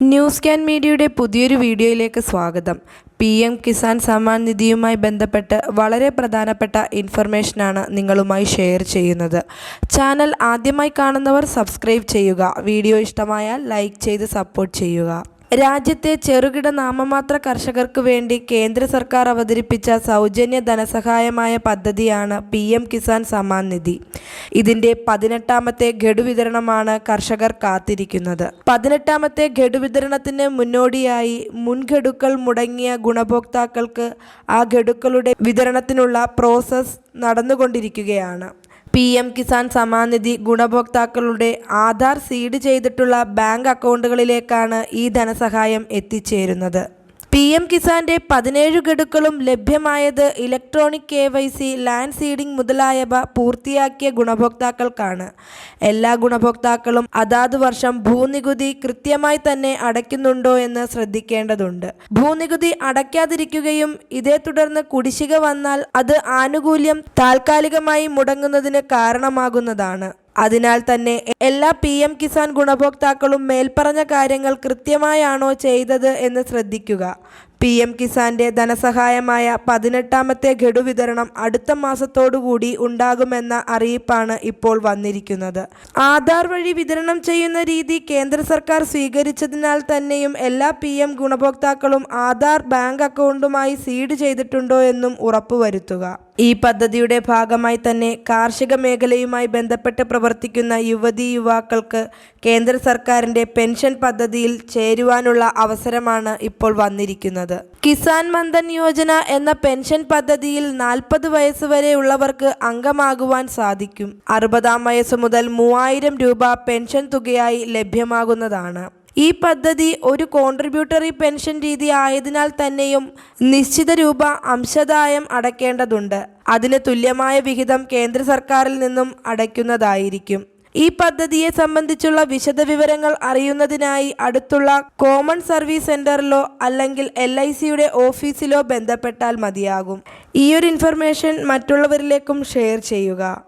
News can മീഡിയയുടെ പുതിയൊരു വീഡിയോയിലേക്ക് സ്വാഗതം. പി എം കിസാൻ സമ്മാൻ നിധിയുമായി ബന്ധപ്പെട്ട് വളരെ പ്രധാനപ്പെട്ട ഇൻഫർമേഷനാണ് നിങ്ങളുമായി ഷെയർ ചെയ്യുന്നത്. ചാനൽ ആദ്യമായി കാണുന്നവർ സബ്സ്ക്രൈബ് ചെയ്യുക. വീഡിയോ ഇഷ്ടമായാൽ ലൈക്ക് ചെയ്ത് സപ്പോർട്ട് ചെയ്യുക. രാജ്യത്തെ ചെറുകിട നാമമാത്ര കർഷകർക്ക് വേണ്ടി കേന്ദ്ര സർക്കാർ അവതരിപ്പിച്ച സൗജന്യ ധനസഹായമായ പദ്ധതിയാണ് പി എം കിസാൻ സമ്മാൻ നിധി. ഇതിന്റെ പതിനെട്ടാമത്തെ ഗഡു വിതരണമാണ് കർഷകർ കാത്തിരിക്കുന്നത്. പതിനെട്ടാമത്തെ ഗഡു വിതരണത്തിന് മുന്നോടിയായി മുൻഗഡുക്കൾ മുടങ്ങിയ ഗുണഭോക്താക്കൾക്ക് ആ ഗഡുക്കളുടെ വിതരണത്തിനുള്ള പ്രോസസ്സ് നടന്നുകൊണ്ടിരിക്കുകയാണ്. പി എം കിസാൻ സമാനിധി നിധി ഗുണഭോക്താക്കളുടെ ആധാർ സീഡ് ചെയ്തിട്ടുള്ള ബാങ്ക് അക്കൗണ്ടുകളിലേക്കാണ് ഈ ധനസഹായം എത്തിച്ചേരുന്നത്. പി എം കിസാന്റെ പതിനേഴ് ഗഡുക്കളും ലഭ്യമായത് electronic K Y C land seeding മുതലായവ പൂർത്തിയാക്കിയ ഗുണഭോക്താക്കൾക്കാണ്. എല്ലാ ഗുണഭോക്താക്കളും അതാത് വർഷം ഭൂനികുതി കൃത്യമായി തന്നെ അടയ്ക്കുന്നുണ്ടോ എന്ന് ശ്രദ്ധിക്കേണ്ടതുണ്ട്. ഭൂനികുതി അടയ്ക്കാതിരിക്കുകയും ഇതേ തുടർന്ന് കുടിശ്ശിക വന്നാൽ അത് ആനുകൂല്യം താൽക്കാലികമായി മുടങ്ങുന്നതിന് കാരണമാകുന്നതാണ്. അതിനാൽ തന്നെ എല്ലാ പി എം കിസാൻ ഗുണഭോക്താക്കളും മേൽപ്പറഞ്ഞ കാര്യങ്ങൾ കൃത്യമായാണോ ചെയ്തത് എന്ന് ശ്രദ്ധിക്കുക. പി എം കിസാന്റെ ധനസഹായമായ പതിനെട്ടാമത്തെ ഘടു വിതരണം അടുത്ത മാസത്തോടുകൂടി ഉണ്ടാകുമെന്ന അറിയിപ്പാണ് ഇപ്പോൾ വന്നിരിക്കുന്നത്. ആധാർ വഴി വിതരണം ചെയ്യുന്ന രീതി കേന്ദ്ര സർക്കാർ സ്വീകരിച്ചതിനാൽ തന്നെയും എല്ലാ പി എം ഗുണഭോക്താക്കളും ആധാർ ബാങ്ക് അക്കൗണ്ടുമായി സീഡ് ചെയ്തിട്ടുണ്ടോ എന്നും ഉറപ്പുവരുത്തുക. ഈ പദ്ധതിയുടെ ഭാഗമായി തന്നെ കാർഷിക മേഖലയുമായി ബന്ധപ്പെട്ട് പ്രവർത്തിക്കുന്ന യുവതി യുവാക്കൾക്ക് കേന്ദ്ര സർക്കാരിന്റെ പെൻഷൻ പദ്ധതിയിൽ ചേരുവാനുള്ള അവസരമാണ് ഇപ്പോൾ വന്നിരിക്കുന്നത്. കിസാൻ മന്ദൻ യോജന എന്ന പെൻഷൻ പദ്ധതിയിൽ നാൽപ്പത് വയസ്സ് വരെയുള്ളവർക്ക് അംഗമാകുവാൻ സാധിക്കും. അറുപതാം വയസ്സ് മുതൽ മൂവായിരം രൂപ പെൻഷൻ തുകയായി ലഭ്യമാകുന്നതാണ്. ഈ പദ്ധതി ഒരു കോൺട്രിബ്യൂട്ടറി പെൻഷൻ രീതി ആയതിനാൽ തന്നെയും നിശ്ചിത രൂപ അംശദായം അടയ്ക്കേണ്ടതുണ്ട് അതിന് തുല്യമായ വിഹിതം കേന്ദ്ര സർക്കാരിൽ നിന്നും അടയ്ക്കുന്നതായിരിക്കും. ഈ പദ്ധതിയെ സംബന്ധിച്ചുള്ള വിശദവിവരങ്ങൾ അറിയുന്നതിനായി അടുത്തുള്ള കോമൺ സർവീസ് സെന്ററിലോ അല്ലെങ്കിൽ എൽ ഐ സിയുടെ ഓഫീസിലോ ബന്ധപ്പെട്ടാൽ മതിയാകും. ഈയൊരു ഇൻഫർമേഷൻ മറ്റുള്ളവരിലേക്കും ഷെയർ ചെയ്യുക.